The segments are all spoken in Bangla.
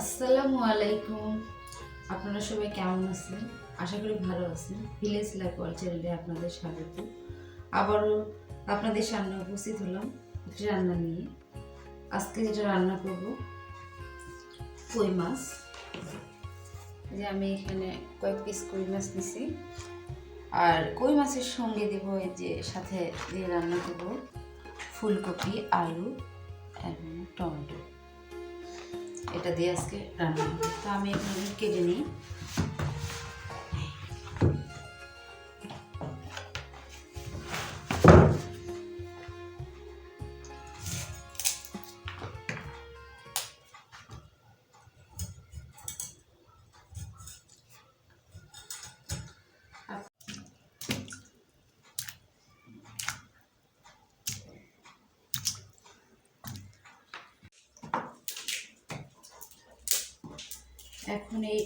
আসসালামু আলাইকুম। আপনারা সবাই কেমন আছেন? আশা করি ভালো আছেন। ভিলেজ লাইফ ওয়ার্ল্ড চ্যানেলে আপনাদের স্বাগত। আবারও আপনাদের সামনে উপস্থিত হলাম একটি রান্না নিয়ে। আজকে যেটা রান্না করব, কই মাছ। যে আমি এখানে কয়েক পিস কই মাছ নিছি। আর কই মাছের সঙ্গে দেব এই যে সাথে দিয়ে রান্না করব ফুলকপি, আলু, এবং টমেটো। এটা দিয়ে আজকে রান্না। হবে তো আমি এখানে কেটে নিই এই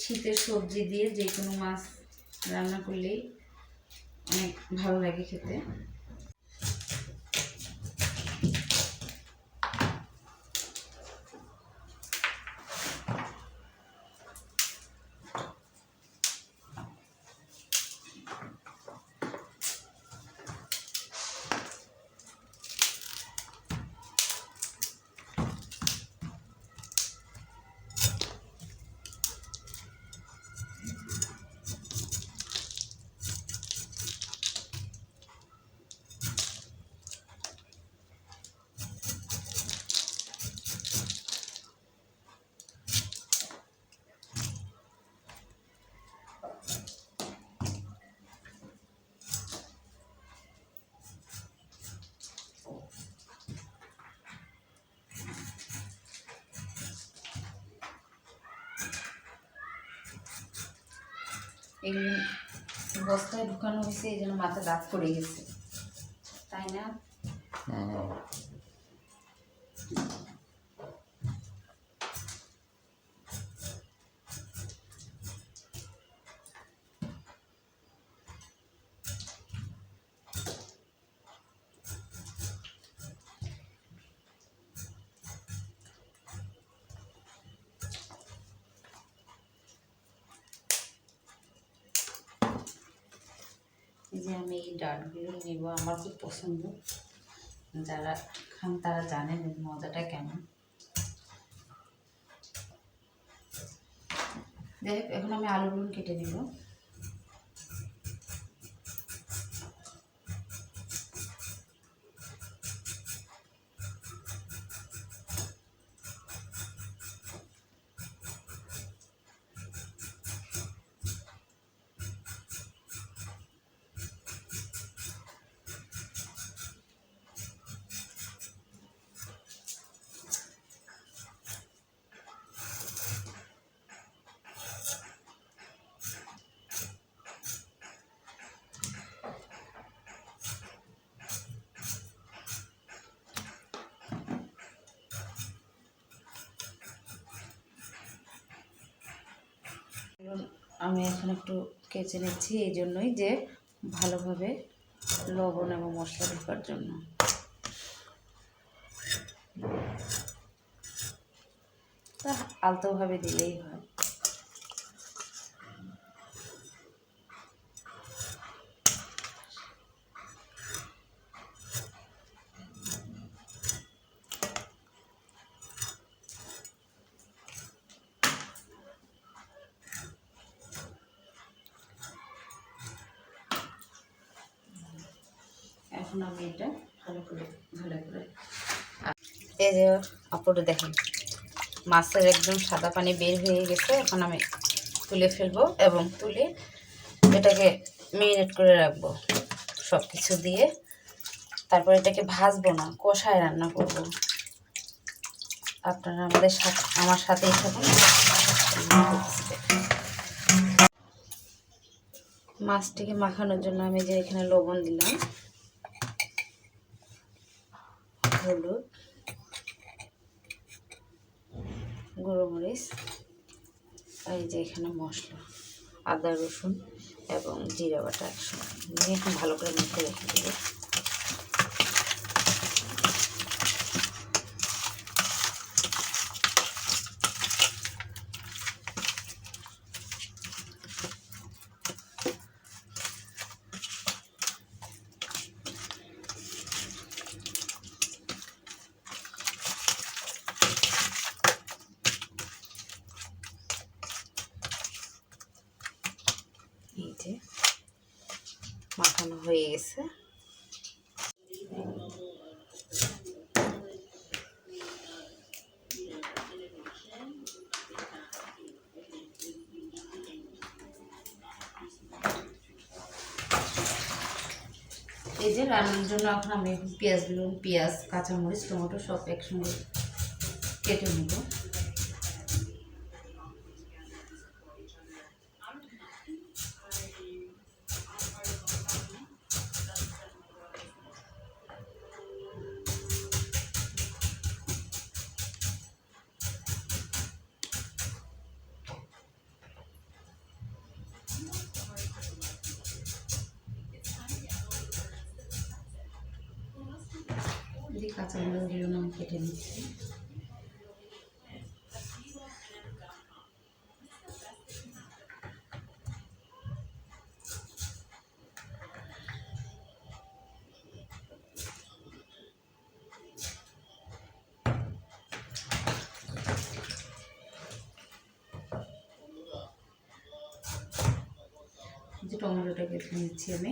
শীতের সবজি দিয়ে যে কোনো মাছ রান্না করলেই অনেক ভালো লাগে খেতে। এগুলো বস্তায় ঢুকানো হয়েছে এই জন্য মাথা দাগ পড়ে গেছে। তাই না? যে আমি এই ডাটগুলো নেব, আমার খুব পছন্দ। যারা খান, তারা জানেন মজাটা কেমন। দেখ এখন আমি আলুগুলো কেটে নিব। এখন আমি এখন একটু কেচে নিচ্ছি এই জন্যই যে ভালোভাবে লবণ এবং মশলা ঢোকার জন্য। আলতোভাবে দিলেই হয়। এখন আমি এটা ভালো করে ভালো করে এই যে আপরে দেখেন, মাছের একদম সাদা পানি বের হয়ে গেছে, এখন আমি তুলে ফেলব এবং তুলে এটাকে মেরিনেট করে রাখব সব কিছু দিয়ে। তারপর এটাকে ভাজবো না, কষায় রান্না করব। আপনারা আমাদের সাথে, আমার সাথেই থাকুন। মাছটিকে মাখানোর জন্য আমি যে এখানে লবণ দিলাম হলুদ গুঁড়োমরিচ আর এই যে এখানে মশলা, আদা রসুন এবং জিরা বাটা একসঙ্গে। নিয়ে এখন ভালো করে মেখে রেখে দেবো যে মাখানো হয়ে গেছে এই যে রান্নার জন্য এখন আমি পেঁয়াজ দিলাম পেঁয়াজ, কাঁচামরিচ, টমেটো সব একসঙ্গে কেটে নেব। এই যে কাঁচামরিচগুলো আমি কেটে নিচ্ছি টমেটোটা কেটে নিচ্ছি আমি।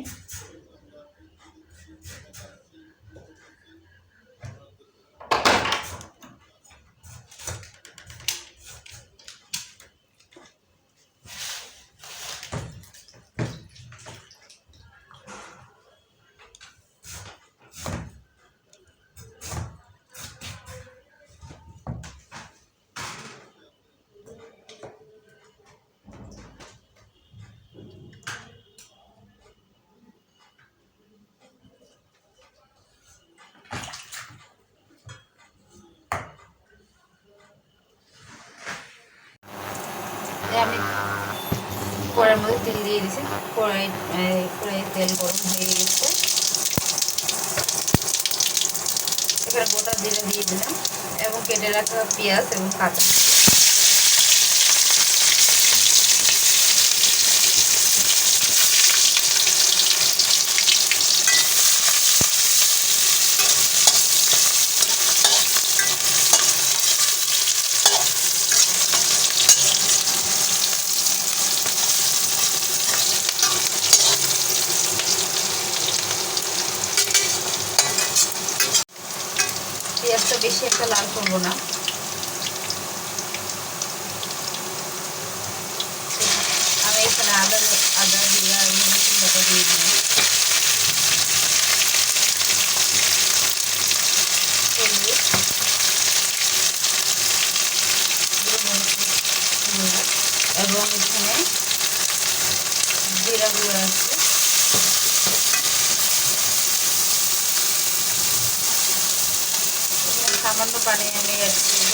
আমি কড়ার মধ্যে তেল দিয়ে দিছি কড়াই কড়াই তেল গরম হয়ে গেছে। এখানে গোটা জিরে দিয়ে দিলাম এবং কেটে রাখা পেঁয়াজ এবং কাঁচা। বেশি একটা লাল করব না। আমি এখানে আদা আদা জিরা রসুন বাটা দিয়ে দিলাম। এবং এখানে জিরা গুঁড়ো আছে এখানে সামান্য পানি আমি অ্যাড করব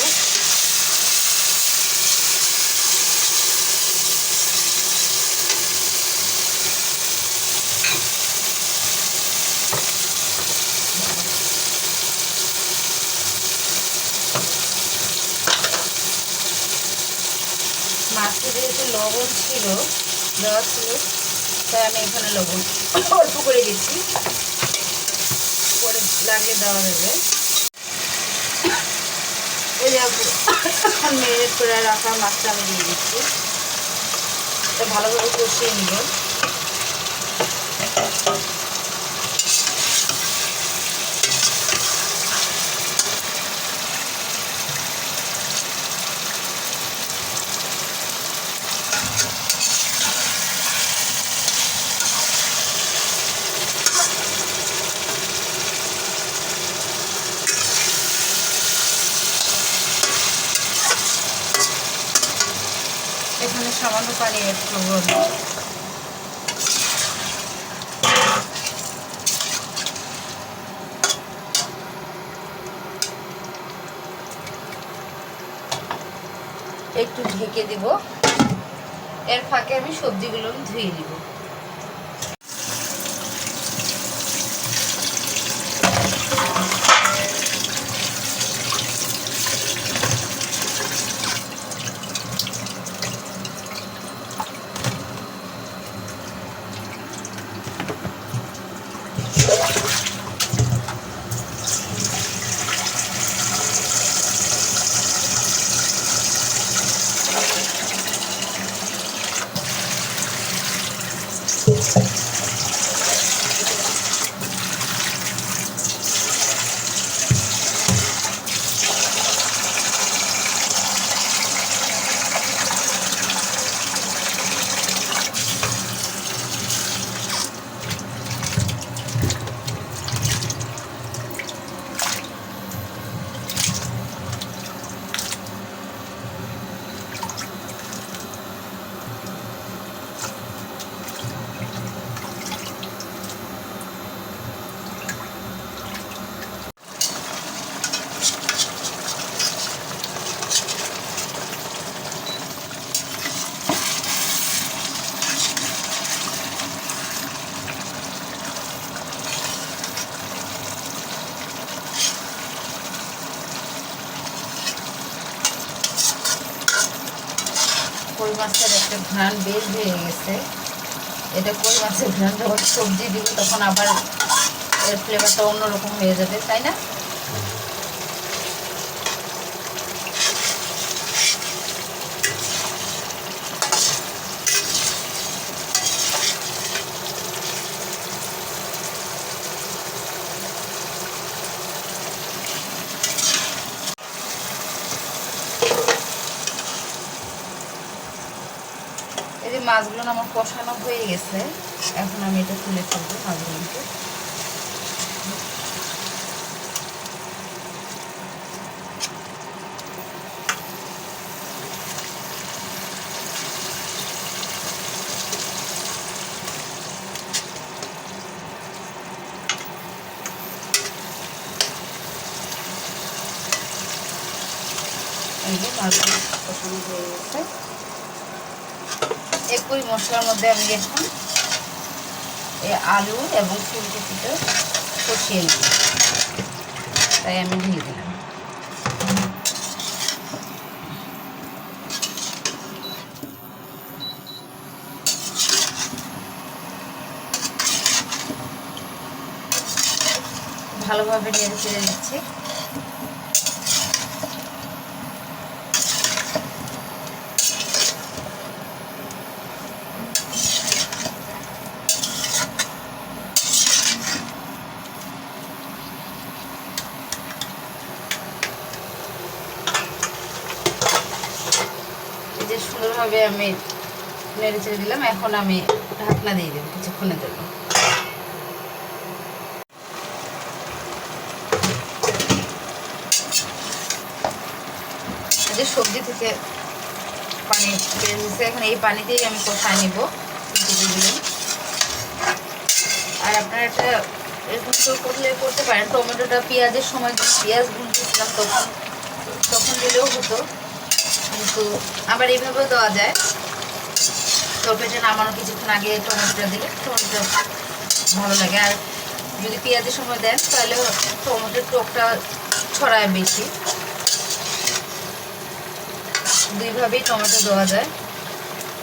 মাছে যেহেতু লবণ ছিল দেওয়া ছিল, তাই আমি এখানে লবণ অল্প করে দিচ্ছি। পরে লাগলে দেওয়া যাবে। মেরিনেট করে রাখা মাছটা আমি দিয়ে দিচ্ছি। ভালোভাবে কষিয়ে নিব এখানে সামান্য পানি করব। একটু ঢেকে দিব। এর ফাঁকে আমি সবজিগুলো ধুয়ে দিব কই মাছের একটা ঘ্রাণ বের হয়ে গেছে। এটা কই মাছের ঘ্রাণ যখন সবজি দিব তখন আবার এর ফ্লেভারটা অন্যরকম হয়ে যাবে, তাই না? মাছগুলো আমার কষানো হয়ে গেছে। এখন আমি এটা তুলে ফেলব মাছগুলোকে মাছগুলো কষানো হয়ে গেছে। একই মশলার মধ্যে আমি এখন এই আলু এবং ফুলকপিটা কষিয়ে নিই তাই আমি দিয়ে দিলাম। ভালোভাবে নেড়ে চেড়ে দিচ্ছি এই যে আমি নেড়ে চেড়ে দিলাম, এখন আমি ঢাকনা দিয়ে দেবো, কিছুক্ষণের জন্য। সবজি থেকে পানি বের হয়েছে, এখন এই পানি দিয়েই আমি কষায় নিব আর আপনারা এটা এরকম করে করলে করতে পারেন, টমেটোটা পেঁয়াজের সময় পেঁয়াজ ভুনতেছিলাম তখন তখন দিলেও হতো। কিন্তু আবার এইভাবেও দেওয়া যায়। তরকারিটা নামানো কিছুক্ষণ আগে টমেটোটা দিলে টমেটোটা ভালো লাগে। আর যদি পেঁয়াজের সময় দেন, তাহলে টমেটোর টকটা ছড়ায় বেশি। দুইভাবেই টমেটো দেওয়া যায়।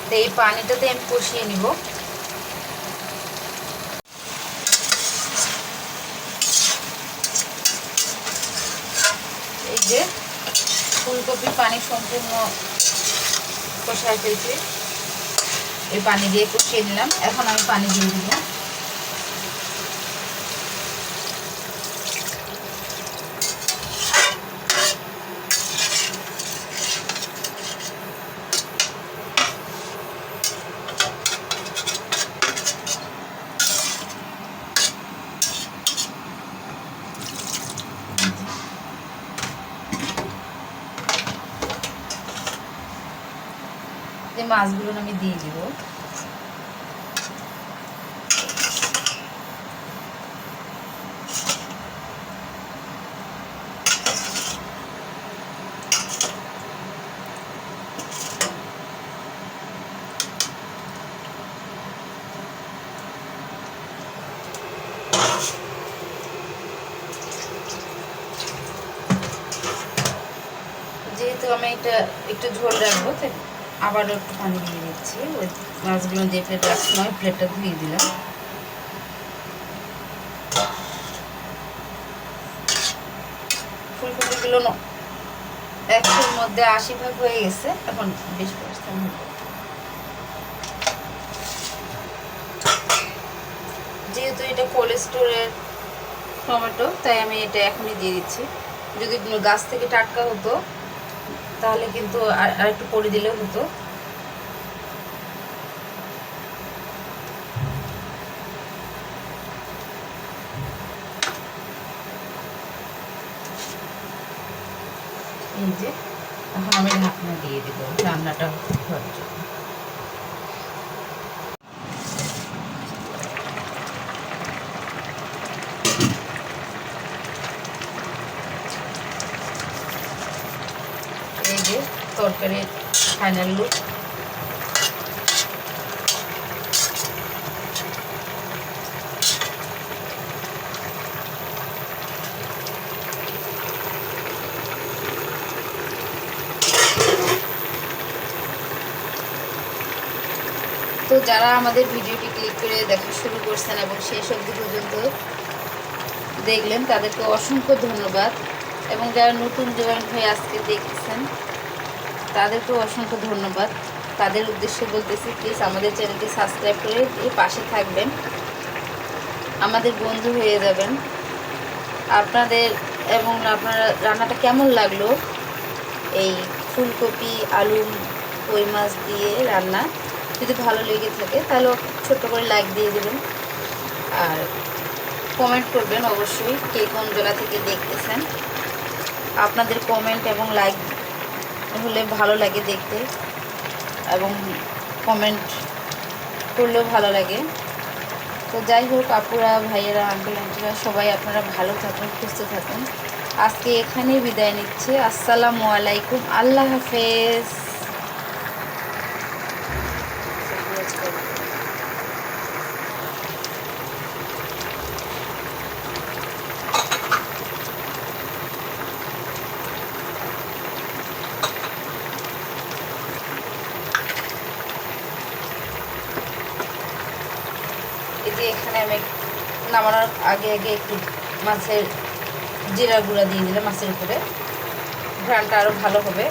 তো এই পানিটাতে আমি কষিয়ে নিব। এই যে ফুলকপির পানি সম্পূর্ণ কষায় ফেলছি। এই পানি দিয়ে কষিয়ে নিলাম। এখন আমি পানি দিয়ে দিব। মাছগুলো আমি দিয়ে দিব যেহেতু আমি এটা একটু ঝোল রাখব তাই আবারও একটু পানি দিয়ে দিচ্ছি। ওই মাছগুলো যে প্লেটে রাখছি, ওই প্লেটটা ধুয়ে দিলাম। ফুলকপিগুলো একশোর মধ্যে আশি ভাগ হয়ে গেছে, এখন বিশ পার্সেন্ট যেহেতু এটা কোল্ড স্টোরের টমেটো, তাই আমি এটা এখনই দিয়ে দিচ্ছি। যদি গাছ থেকে টাটকা হতো, তাহলে কিন্তু আর একটু করে দিলেও হতো। এই যে, এখন আমি ঢাকনা দিয়ে দেবো, রান্নাটা হওয়ার জন্য। এই যে, তরকারির ফাইনাল লুক যারা আমাদের ভিডিওটি ক্লিক করে দেখা শুরু করছেন এবং শেষ অবধি পর্যন্ত দেখলেন, তাদেরকে অসংখ্য ধন্যবাদ। এবং যারা নতুন জয়েন হয়ে আজকে দেখতেছেন তাদেরকেও অসংখ্য ধন্যবাদ। তাদের উদ্দেশ্যে বলতেছি প্লিজ আমাদের চ্যানেলটি সাবস্ক্রাইব করে পাশে থাকবেন। আমাদের বন্ধু হয়ে যাবেন। আপনাদের এবং আপনারা রান্নাটা কেমন লাগল? এই ফুলকপি, আলু, কই মাছ দিয়ে রান্না। যদি ভালো লেগে থাকে, তাহলে ছোট্ট করে লাইক দিয়ে দেবেন। আর কমেন্ট করবেন অবশ্যই কে কোন জেলা থেকে দেখতেছেন। আপনাদের কমেন্ট এবং লাইক হলে ভালো লাগে দেখতে এবং কমেন্ট করলেও ভালো লাগে। তো যাই হোক, আপুরা, ভাইয়েরা আঙ্কেল আন্টিরা সবাই আপনারা ভালো থাকুন, সুস্থ থাকুন। আজকে এখানেই বিদায় নিচ্ছে। আসসালামু আলাইকুম। আল্লাহ হাফেজ এই যে এখানে আমি নামানোর আগে আগে একটু মাছের জিরা গুঁড়া দিয়ে দিলে মাছের উপরে। ঘ্রানটা আরও ভালো হবে।